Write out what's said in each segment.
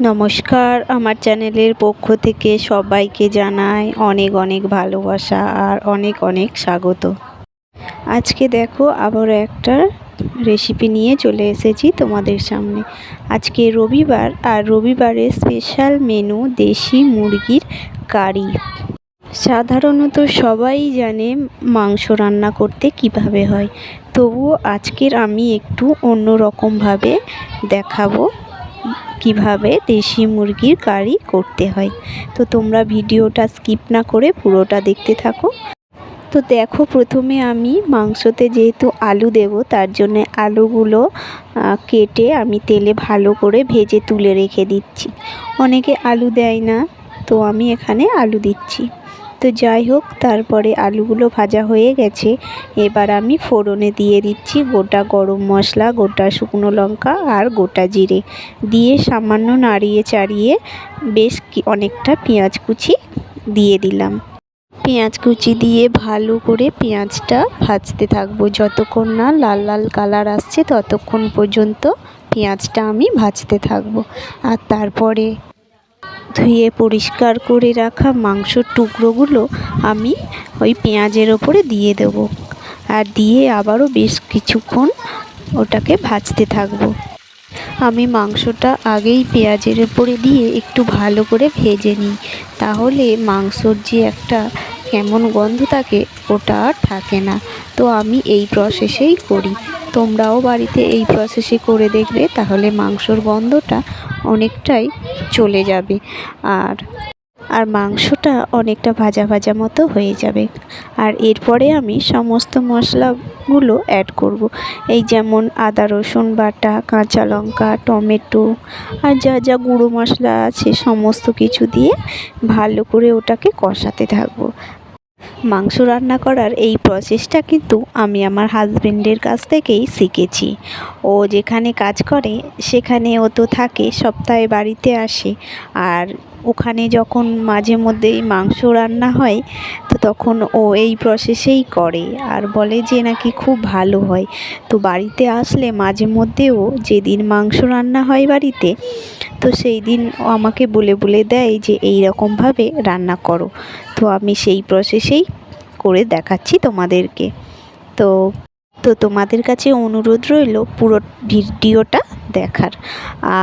নমস্কার। আমার চ্যানেলের পক্ষ থেকে সবাইকে জানাই অনেক অনেক ভালোবাসা আর অনেক অনেক স্বাগত। আজকে দেখো আবারও একটা রেসিপি নিয়ে চলে এসেছি তোমাদের সামনে। আজকে রবিবার আর রবিবারের স্পেশাল মেনু দেশি মুরগির কারি। সাধারণত সবাই জানে মাংস রান্না করতে কীভাবে হয়। তবুও আজকের আমি একটু অন্য রকমভাবে দেখাবো। কীভাবে দেশি মুরগির কারি করতে হয়। তো তোমরা ভিডিওটা স্কিপ না করে পুরোটা দেখতে থাকো। তো দেখো প্রথমে আমি মাংসতে যেহেতু আলু দেব, তার জন্য আলুগুলো কেটে আমি তেলে ভালো করে ভেজে তুলে রেখে দিচ্ছি। অনেকে আলু দেয় না, তো আমি এখানে আলু দিচ্ছি। তো যাই হোক, তারপরে আলুগুলো ভাজা হয়ে গেছে। এবার আমি ফোড়নে দিয়ে দিচ্ছি গোটা গরম মশলা, গোটা শুকনো লঙ্কা আর গোটা জিরে। দিয়ে সামান্য নাড়িয়ে চাড়িয়ে বেশ অনেকটা পেঁয়াজ কুচি দিয়ে দিলাম। পেঁয়াজ কুচি দিয়ে ভালো করে পেঁয়াজটা ভাজতে থাকব। যতক্ষণ না লাল লাল কালার আসছে, ততক্ষণ পর্যন্ত পেঁয়াজটা আমি ভাজতে থাকব। আর তারপরে ধুয়ে পরিষ্কার করে রাখা মাংসর টুকরোগুলো আমি ওই পেঁয়াজের ওপরে দিয়ে দেবো। আর দিয়ে আবারও বেশ কিছুক্ষণ ওটাকে ভাজতে থাকব। আমি মাংসটা আগেই পেঁয়াজের ওপরে দিয়ে একটু ভালো করে ভেজে নিই। তাহলে মাংসর যে একটা কেমন গন্ধ থাকে, ওটা আর থাকে না। তো আমি এই প্রসেসেই করি। তোমরাও বাড়িতে এই প্রসেসে করে দেখবে, তাহলে মাংসর গন্ধটা অনেকটাই চলে যাবে। আর আর মাংসটা অনেকটা ভাজা ভাজা মতো হয়ে যাবে। আর এরপরে আমি সমস্ত মশলাগুলো অ্যাড করব। এই যেমন আদা, রসুন বাটা, কাঁচা লঙ্কা, টমেটো, আর যা যা গুঁড়ো মশলা আছে সমস্ত কিছু দিয়ে ভালো করে ওটাকে কষাতে থাকব। মাংস রান্না করার এই প্রসেসটা কিন্তু আমি আমার হাজবেন্ডের কাছ থেকেই শিখেছি। ও যেখানে কাজ করে, সেখানে ও তো থাকে, সপ্তাহে বাড়িতে আসে। আর ওখানে যখন মাঝে মধ্যেই মাংস রান্না হয়, তো তখন ও এই প্রসেসেই করে। আর বলে যে নাকি খুব ভালো হয়। তো বাড়িতে আসলে মাঝে মধ্যেও যেদিন মাংস রান্না হয় বাড়িতে, তো সেই দিন আমাকে বলে বলে দেয় যে এই রকমভাবে রান্না করো। তো আমি সেই প্রসেসেই করে দেখাচ্ছি তোমাদেরকে। তো তো তোমাদের কাছে অনুরোধ রইল পুরো ভিডিওটা দেখার।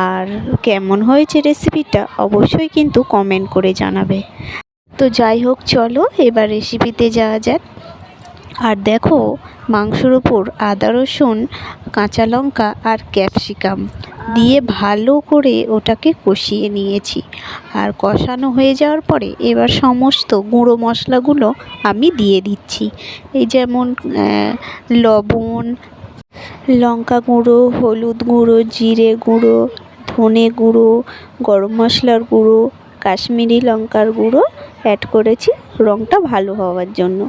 আর কেমন হয়েছে রেসিপিটা অবশ্যই কিন্তু কমেন্ট করে জানাবে। তো যাই হোক, চলো এবার রেসিপিতে যাওয়া যাক। আর দেখো, মাংসর ওপর আদা, রসুন, কাঁচা লঙ্কা আর ক্যাপসিকাম দিয়ে ভালো করে ওটাকে কষিয়ে নিয়েছি। আর কষানো হয়ে যাওয়ার পরে এবার সমস্ত গুঁড়ো মশলাগুলো আমি দিয়ে দিচ্ছি। এই যেমন লবণ, লঙ্কা গুঁড়ো, হলুদ গুঁড়ো, জিরে গুঁড়ো, ধনে গুঁড়ো, গরম মশলার গুঁড়ো, কাশ্মীরি লঙ্কার গুঁড়ো অ্যাড করেছি রঙটা ভালো হওয়ার জন্য।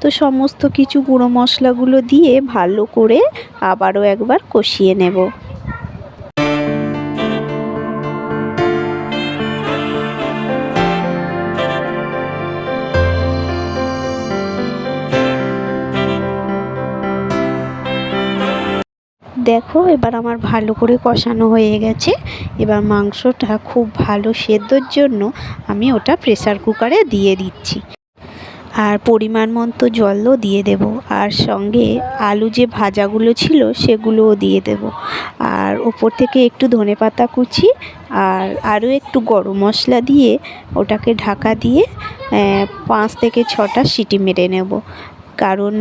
তো সমস্ত কিছু গুঁড়ো মশলাগুলো দিয়ে ভালো করে আবারও একবার কষিয়ে নেব। দেখো, এবার আমার ভালো করে কষানো হয়ে গেছে। এবার মাংসটা খুব ভালো সেদ্ধর জন্য আমি ওটা প্রেসার কুকারে দিয়ে দিচ্ছি। আর পরিমাণ মতো জলও দিয়ে দেব। আর সঙ্গে আলু যে ভাজাগুলো ছিল সেগুলোও দিয়ে দেব। আর ওপর থেকে একটু ধনে পাতা কুচি আর আরও একটু গরম মশলা দিয়ে ওটাকে ঢাকা দিয়ে পাঁচ থেকে ছটা সিটি মেরে নেব। কারণ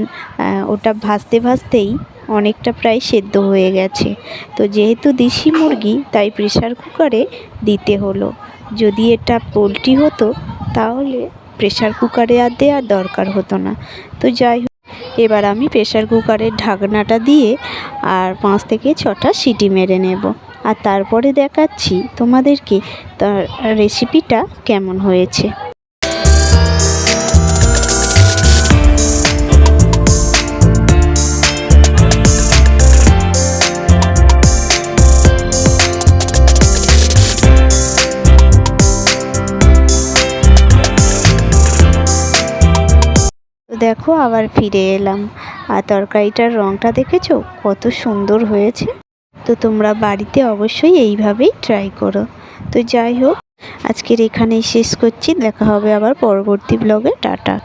ওটা ভাজতে ভাজতেই অনেকটা প্রায় সেদ্ধ হয়ে গেছে। তো যেহেতু দেশি মুরগি, তাই প্রেশার কুকারে দিতে হলো। যদি এটা পোলট্রি হতো, তাহলে প্রেশার কুকারে আর দেওয়ার দরকার হতো না। তো যাই হোক, এবার আমি প্রেশার কুকারের ঢাকনাটা দিয়ে আর পাঁচ থেকে ছটা সিটি মেরে নেব। আর তারপরে দেখাচ্ছি তোমাদেরকে তার রেসিপিটা কেমন হয়েছে। দেখো, আবার ফিরে এলাম। আর তরকারিটার রঙটা দেখেছ? কত সুন্দর হয়েছে। তো তোমরা বাড়িতে অবশ্যই এইভাবেই ট্রাই করো। তো যাই হোক, আজকের এখানেই শেষ করছি। দেখা হবে আবার পরবর্তী ব্লগে টাটা।